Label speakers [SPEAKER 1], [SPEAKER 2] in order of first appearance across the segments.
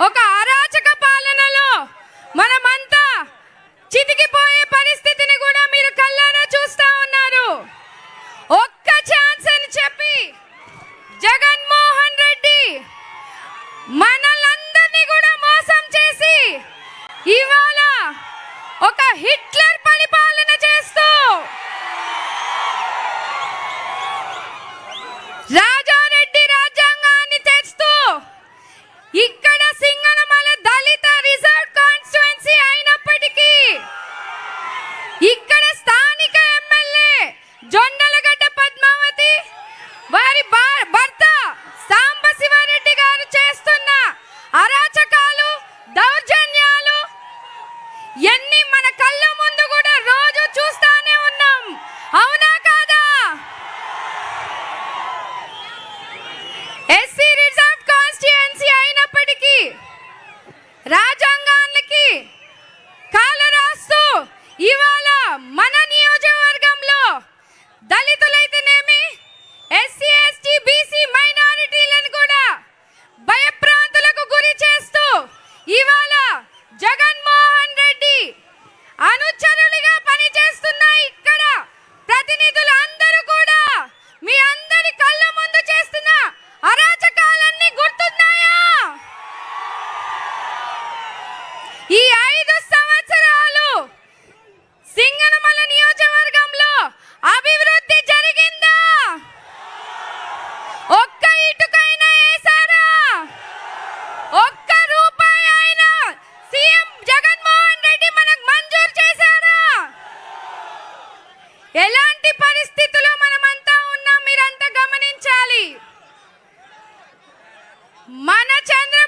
[SPEAKER 1] ఒక అరాచక పాలనలో మనమంతా చితికిపోయే పరిస్థితిని కూడా మీరు కళ్ళారా చూస్తా ఉన్నారు. ఒక్క ఛాన్స్ అని చెప్పి జగన్మోహన్ రెడ్డి మనలందరినీ కూడా మోసం చేసి ఇవాళ ఒక హిట్లర్ ఎన్ని మన చంద్రబాబు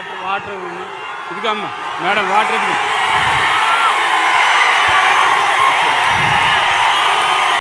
[SPEAKER 2] వాటర్ వాటర్ ఇదిగమ్మా మేడం వాటర్ ఇదిగో.